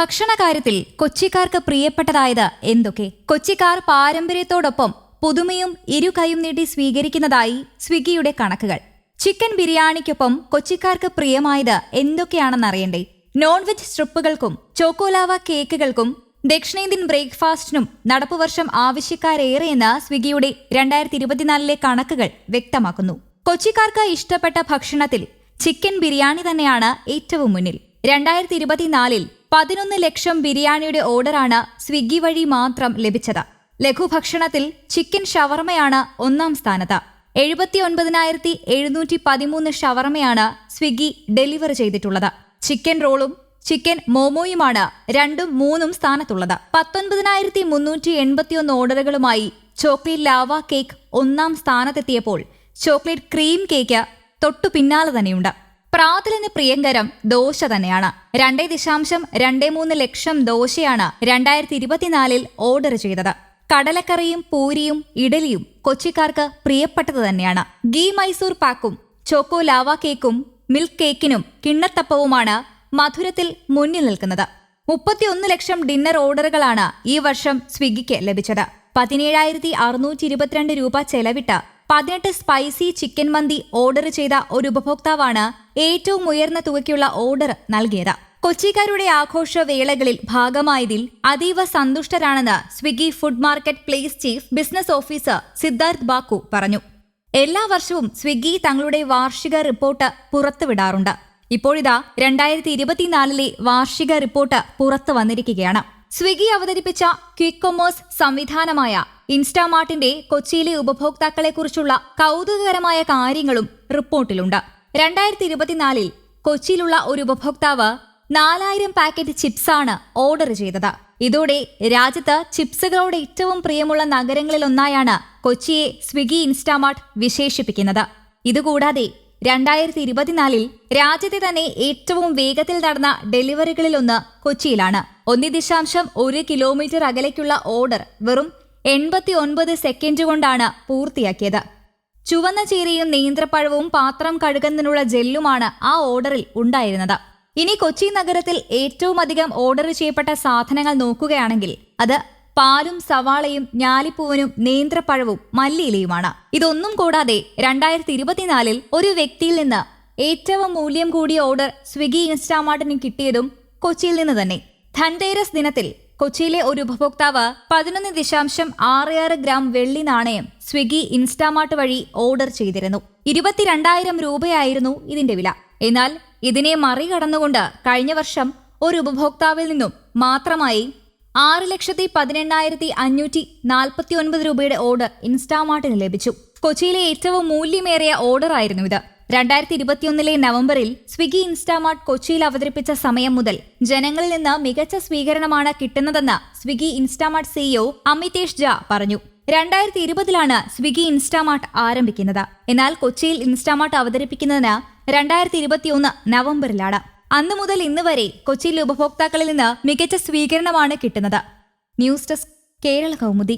ഭക്ഷണ കാര്യത്തിൽ കൊച്ചിക്കാർക്ക് പ്രിയപ്പെട്ടതായത് എന്തൊക്കെ? കൊച്ചിക്കാർ പാരമ്പര്യത്തോടൊപ്പം പുതുമയും ഇരുകൈയും നീട്ടി സ്വീകരിക്കുന്നതായി സ്വിഗ്ഗിയുടെ കണക്കുകൾ. ചിക്കൻ ബിരിയാണിക്കൊപ്പം കൊച്ചിക്കാർക്ക് പ്രിയമായത് എന്തൊക്കെയാണെന്നറിയണ്ടേ? നോൺ വെജ് സ്ട്രിപ്പുകൾക്കും ചോക്കോലാവ കേക്കുകൾക്കും ദക്ഷിണേന്ത്യൻ ബ്രേക്ക്ഫാസ്റ്റിനും നടപ്പുവർഷം ആവശ്യക്കാരേറെയെന്ന് സ്വിഗ്ഗിയുടെ രണ്ടായിരത്തി ഇരുപത്തിനാലിലെ കണക്കുകൾ വ്യക്തമാക്കുന്നു. കൊച്ചിക്കാർക്ക് ഇഷ്ടപ്പെട്ട ഭക്ഷണത്തിൽ ചിക്കൻ ബിരിയാണി തന്നെയാണ് ഏറ്റവും മുന്നിൽ. രണ്ടായിരത്തി ഇരുപത്തിനാലിൽ പതിനൊന്ന് ലക്ഷം ബിരിയാണിയുടെ ഓർഡറാണ് സ്വിഗ്ഗി വഴി മാത്രം ലഭിച്ചത്. ലഘുഭക്ഷണത്തിൽ ചിക്കൻ ഷവർമയാണ് ഒന്നാം സ്ഥാനത്ത്. എഴുപത്തി ഒൻപതിനായിരത്തി എഴുന്നൂറ്റി പതിമൂന്ന് ഷവർമയാണ് സ്വിഗ്ഗി ഡെലിവർ ചെയ്തിട്ടുള്ളത്. ചിക്കൻ റോളും ചിക്കൻ മോമോയുമാണ് രണ്ടും മൂന്നും സ്ഥാനത്തുള്ളത്. പത്തൊൻപതിനായിരത്തി മുന്നൂറ്റി എൺപത്തിയൊന്ന് ഓർഡറുകളുമായി ചോക്ലേറ്റ് ലാവ കേക്ക് ഒന്നാം സ്ഥാനത്തെത്തിയപ്പോൾ ചോക്ലേറ്റ് ക്രീം കേക്ക് തൊട്ടു പിന്നാലെ തന്നെയുണ്ട്. പ്രാതലിന് പ്രിയങ്കരം ദോശ തന്നെയാണ്. രണ്ടേ ദശാംശം രണ്ടേ മൂന്ന് ലക്ഷം ദോശയാണ് രണ്ടായിരത്തി ഇരുപത്തിനാലിൽ ഓർഡർ ചെയ്തത്. കടലക്കറിയും പൂരിയും ഇഡലിയും കൊച്ചിക്കാർക്ക് പ്രിയപ്പെട്ടത് തന്നെയാണ്. ഗീ മൈസൂർ പാക്കും ചോക്കോ ലാവ കേക്കും മിൽക്ക് കേക്കിനും കിണ്ണത്തപ്പവുമാണ് മധുരത്തിൽ മുന്നിൽ നിൽക്കുന്നത്. മുപ്പത്തിയൊന്ന് ലക്ഷം ഡിന്നർ ഓർഡറുകളാണ് ഈ വർഷം സ്വിഗ്ഗിക്ക് ലഭിച്ചത്. പതിനേഴായിരത്തി അറുന്നൂറ്റി ഇരുപത്തിരണ്ട് രൂപ ചെലവിട്ട് പതിനെട്ട് സ്പൈസി ചിക്കൻ മന്തി ഓർഡർ ചെയ്ത ഒരു ഉപഭോക്താവാണ് ഏറ്റവും ഉയർന്ന തുകയ്ക്കുള്ള ഓർഡർ നൽകിയത്. കൊച്ചിക്കാരുടെ ആഘോഷ വേളകളിൽ ഭാഗമായതിൽ അതീവ സന്തുഷ്ടരാണെന്ന് Swiggy food marketplace chief business officer Siddharth Bhakoo പറഞ്ഞു. എല്ലാ വർഷവും സ്വിഗ്ഗി തങ്ങളുടെ വാർഷിക റിപ്പോർട്ട് പുറത്തുവിടാറുണ്ട്. ഇപ്പോഴിതാ രണ്ടായിരത്തി ഇരുപത്തിനാലിലെ വാർഷിക റിപ്പോർട്ട് പുറത്തു വന്നിരിക്കുകയാണ്. സ്വിഗ്ഗി അവതരിപ്പിച്ച ക്വിക്ക് കൊമേഴ്സ് സംവിധാനമായ ഇൻസ്റ്റാമാർട്ടിന്റെ കൊച്ചിയിലെ ഉപഭോക്താക്കളെക്കുറിച്ചുള്ള കൗതുകകരമായ കാര്യങ്ങളും റിപ്പോർട്ടിലുണ്ട്. രണ്ടായിരത്തി ഇരുപത്തിനാലിൽ കൊച്ചിയിലുള്ള ഒരു ഉപഭോക്താവ് നാലായിരം പാക്കറ്റ് ചിപ്സാണ് ഓർഡർ ചെയ്തത്. ഇതോടെ രാജ്യത്ത് ചിപ്സുകളോട് ഏറ്റവും പ്രിയമുള്ള നഗരങ്ങളിലൊന്നായാണ് കൊച്ചിയെ സ്വിഗി ഇൻസ്റ്റാമാർട്ട് വിശേഷിപ്പിക്കുന്നത്. ഇതുകൂടാതെ രണ്ടായിരത്തി ഇരുപത്തിനാലിൽ രാജ്യത്തെ തന്നെ ഏറ്റവും വേഗത്തിൽ നടന്ന ഡെലിവറികളിലൊന്ന് കൊച്ചിയിലാണ്. ഒന്ന് ദശാംശം ഒരു കിലോമീറ്റർ അകലേക്കുള്ള ഓർഡർ വെറും എൺപത്തി ഒൻപത് സെക്കൻഡ് കൊണ്ടാണ് പൂർത്തിയാക്കിയത്. ചുവന്ന ചീരയും നേന്ത്രപ്പഴവും പാത്രം കഴുകുന്നതിനുള്ള ജെല്ലുമാണ് ആ ഓർഡറിൽ ഉണ്ടായിരുന്നത്. ഇനി കൊച്ചി നഗരത്തിൽ ഏറ്റവും അധികം ഓർഡർ ചെയ്യപ്പെട്ട സാധനങ്ങൾ നോക്കുകയാണെങ്കിൽ അത് പാലും സവാളയും ഞാലിപ്പൂവനും നേന്ത്രപ്പഴവും മല്ലിയിലയുമാണ്. ഇതൊന്നും കൂടാതെ രണ്ടായിരത്തി ഇരുപത്തിനാലിൽ ഒരു വ്യക്തിയിൽ നിന്ന് ഏറ്റവും മൂല്യം കൂടിയ ഓർഡർ സ്വിഗ്ഗി ഇൻസ്റ്റാമാർട്ടിന് കിട്ടിയതും കൊച്ചിയിൽ നിന്ന് തന്നെ. ധൻതേരസ് ദിനത്തിൽ കൊച്ചിയിലെ ഒരു ഉപഭോക്താവ് പതിനൊന്ന് ദശാംശം ആറ് ആറ് ഗ്രാം വെള്ളി നാണയം സ്വിഗ്ഗി ഇൻസ്റ്റാമാർട്ട് വഴി ഓർഡർ ചെയ്തിരുന്നു. ഇരുപത്തിരണ്ടായിരം രൂപയായിരുന്നു ഇതിന്റെ വില. എന്നാൽ ഇതിനെ മറികടന്നുകൊണ്ട് കഴിഞ്ഞ വർഷം ഒരു ഉപഭോക്താവിൽ നിന്നും മാത്രമായി ആറ് ലക്ഷത്തി പതിനെണ്ണായിരത്തി അഞ്ഞൂറ്റി നാൽപ്പത്തി ഒൻപത് രൂപയുടെ ഓർഡർ ഇൻസ്റ്റാമാർട്ടിന് ലഭിച്ചു. കൊച്ചിയിലെ ഏറ്റവും മൂല്യമേറിയ ഓർഡർ ആയിരുന്നു ഇത്. രണ്ടായിരത്തി ഇരുപത്തിയൊന്നിലെ നവംബറിൽ സ്വിഗ്ഗി ഇൻസ്റ്റാമാർട്ട് കൊച്ചിയിൽ അവതരിപ്പിച്ച സമയം മുതൽ ജനങ്ങളിൽ നിന്ന് മികച്ച സ്വീകരണമാണ് കിട്ടുന്നതെന്ന് സ്വിഗ്ഗി ഇൻസ്റ്റാമാർട്ട് സിഇഒ അമിതേഷ് ജ പറഞ്ഞു. രണ്ടായിരത്തി ഇരുപതിലാണ് സ്വിഗ്ഗി ഇൻസ്റ്റാമാർട്ട് ആരംഭിക്കുന്നത്. എന്നാൽ കൊച്ചിയിൽ ഇൻസ്റ്റാമാർട്ട് അവതരിപ്പിക്കുന്നതിന് രണ്ടായിരത്തി ഇരുപത്തിയൊന്ന് നവംബറിലാണ്. അന്നു മുതൽ ഇന്ന് വരെ കൊച്ചിയിലെ ഉപഭോക്താക്കളിൽ നിന്ന് മികച്ച സ്വീകരണമാണ് കിട്ടുന്നത്. News desk Kerala Kaumudi.